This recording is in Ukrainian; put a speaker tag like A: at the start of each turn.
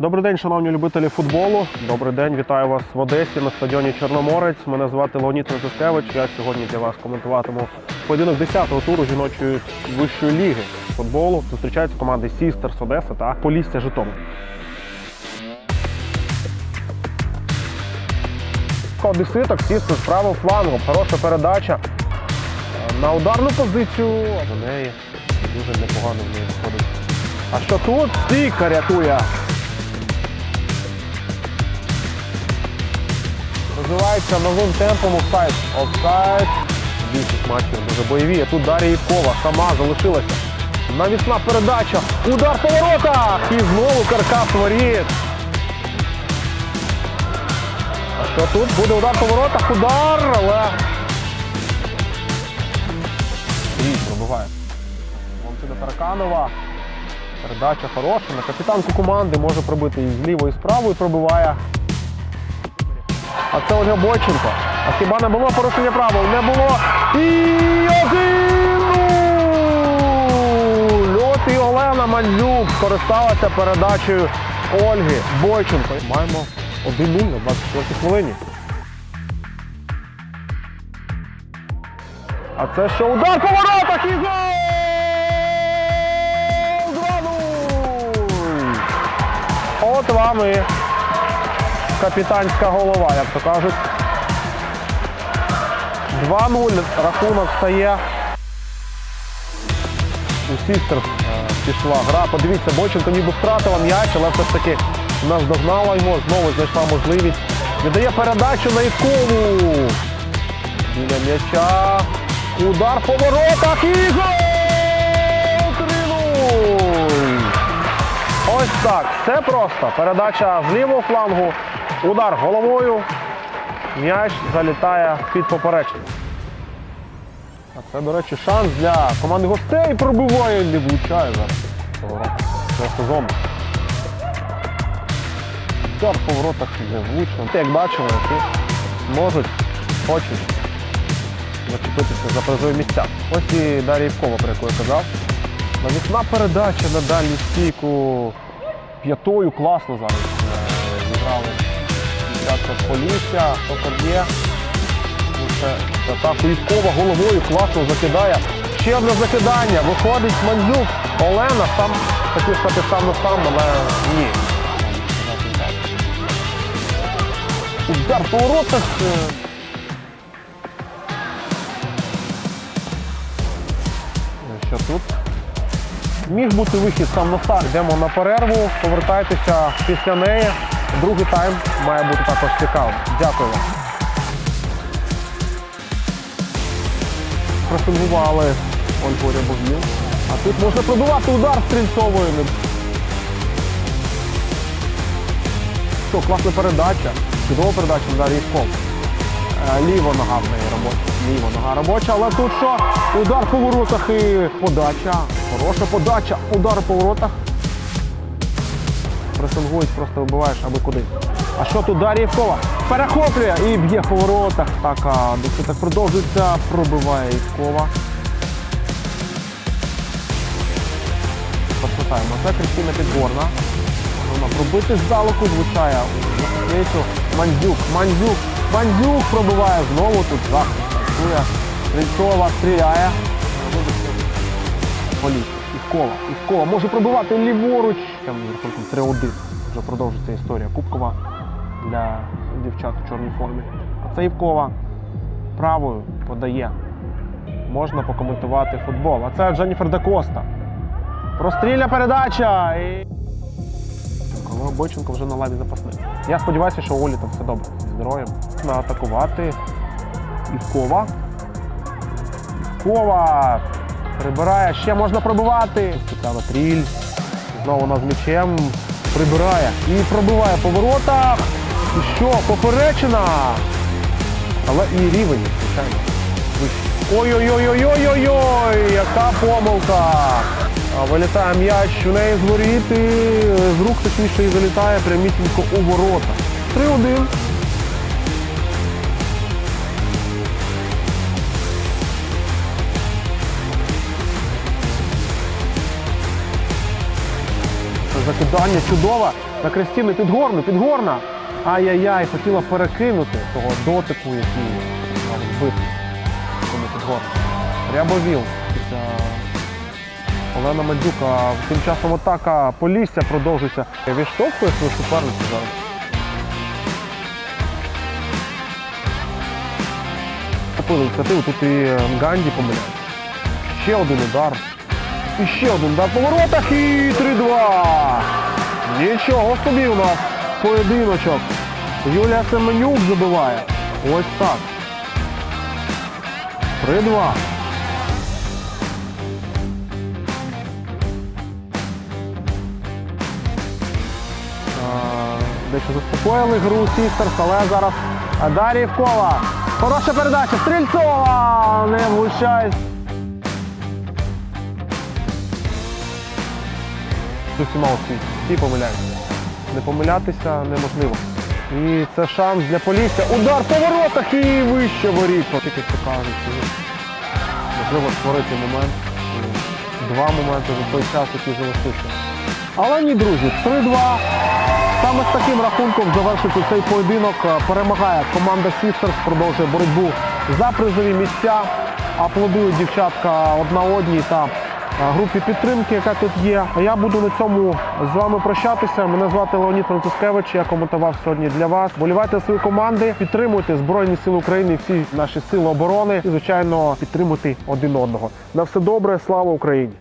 A: Добрий день, шановні любителі футболу. Добрий день, вітаю вас в Одесі на стадіоні Чорноморець. Мене звати Леонід Розискевич. Я сьогодні для вас коментуватиму поєдинок 10-го туру жіночої вищої ліги футболу. Зустрічаються команди Сістерс Одеса та Полісся Житомир. Одеситок Сістерс правим флангом. Хороша передача на ударну позицію. До неї дуже непогано в неї виходить. А що тут? Стійка рятує. Розвивається новим темпом офсайд. Офсайд. Більшість матчів дуже бойові. А тут Дар'я Євкова сама залишилася. Навісна передача. Удар по воротах! І знову каркас воріт. А що тут? Буде удар по воротах, удар, але. Річ пробиває. Валентина Тараканова. Передача хороша. На капітанку команди може пробити і зліво, і справа, і пробиває. А це Ольга Бойченко. А хіба не було порушення правил? Не було. І один! Льот і Олена Мандзюк скористалася передачею Ольги Бойченко. Маємо 1-0 на 24 хвилині. А це що удар по воротах і гол! 2-0! От вам і капітанська голова, як то кажуть. 2-0 рахунок стає. У Сістерс е, пішла гра. Подивіться, Бойченко ніби втратила м'яч, але все ж таки наздогнала його, знову знайшла можливість. Віддає передачу на Івкову. Біля м'яча. Удар по воротах і гол! 3-0! Ось так. Все просто. Передача з лівого флангу. Удар головою. М'яч залітає під поперечник. А це, до речі, шанс для команди гостей пробиває, не влучає зараз. Цього сезону. Удар по воротах не влучно. Як бачимо, тут можуть, хочуть зачепитися за призові місця. Ось і Дар'я Івкова, про яку я казав. Навісна передача на дальню стійку. П'ятою класно зараз е, зіграли дівчатка з Полісся, хто є. Ну, атаку Івкова головою класно закидає. Ще одне закидання. Виходить Мандзюк. Олена сам хотів стати сам на сам, але ні. Удар по Що тут? Міг бути вихід сам на старт. Йдемо на перерву, повертайтеся після неї. Другий тайм має бути також цікавим. Дякую вам. Просингували Ольгу Рябовів. А тут можна пробивати удар стрільцовою. Що, класна передача. Чудова передача удар Івков. Е, Ліва нога в неї робоча. Ліва нога робоча, але тут що? Удар по воротах і подача. Хороша подача. Удар по воротах. Пресингують, просто вибиваєш аби куди. А що тут Дар'я Івкова? Перехоплює і б'є по воротах. Так, а так продовжується. Пробиває Івкова. Поспитаємо. Це Кристина Підгорна. Вона пробити здалеку звучає. Здається, Мандзюк, Мандзюк, Мандзюк пробиває знову тут захист. Стрільцова стріляє. Політ. Івкова. Івкова може пробивати ліворуч. Там рахунком 3-1. Вже продовжиться історія Кубкова для дівчат у чорній формі. А це Івкова правою подає. Можна покоментувати футбол. А це Дженніфер Де Коста. Прострільна передача. І... Бойченко вже на лаві запасних. Я сподіваюся, що Олі там все добре зі здоров'ям. Атакувати. Івкова. Івкова. Прибирає. Ще можна пробивати. Цікава тріль. Знову вона з м'ячем. Прибирає. І пробиває по воротах. І що? Поперечина. Але і рівень, звичайно. вищий. Ой-ой-ой-ой-ой-ой! Яка помилка! Вилітає м'яч у неї з воріт з рук точніше і залітає прямісінько у ворота. 3-1. Це Кидання чудове. На Кристіну підгорну, підгорна. Ай-яй-яй, хотіла перекинути того дотику, який мав збити. Тому підгорна. Рябовіл Олена Мандюка. Тим часом атака Полісся продовжується. Відштовхує свою суперницю зараз. Тут і Ганді помиляє. Ще один удар. І ще один удар по воротах і 3-2. Нічого собі у нас поєдиночок. Юлія Семенюк забиває. Ось так. 3-2. Дещо заспокоїли гру Сістерс, але зараз Дарівкова. Хороша передача. Стрільцова! Не влучає. Усіма у світі. Всі помиляються. Не помилятися неможливо. І це шанс для Полісся. Удар по воротах і вище воріт. Тільки що можливо створити момент. Два моменти за той час, який залишився. Але ні, друзі, 3-2. Саме з таким рахунком завершити цей поєдинок. Перемагає команда Sisters, продовжує боротьбу за призові місця. Аплодують дівчатка одна одній та групі підтримки, яка тут є. Я буду на цьому з вами прощатися. Мене звати Леонід Францискевич. Я коментував сьогодні для вас. Болівайте свої команди, підтримуйте Збройні Сили України, всі наші сили оборони і, звичайно, підтримуйте один одного. На все добре, слава Україні!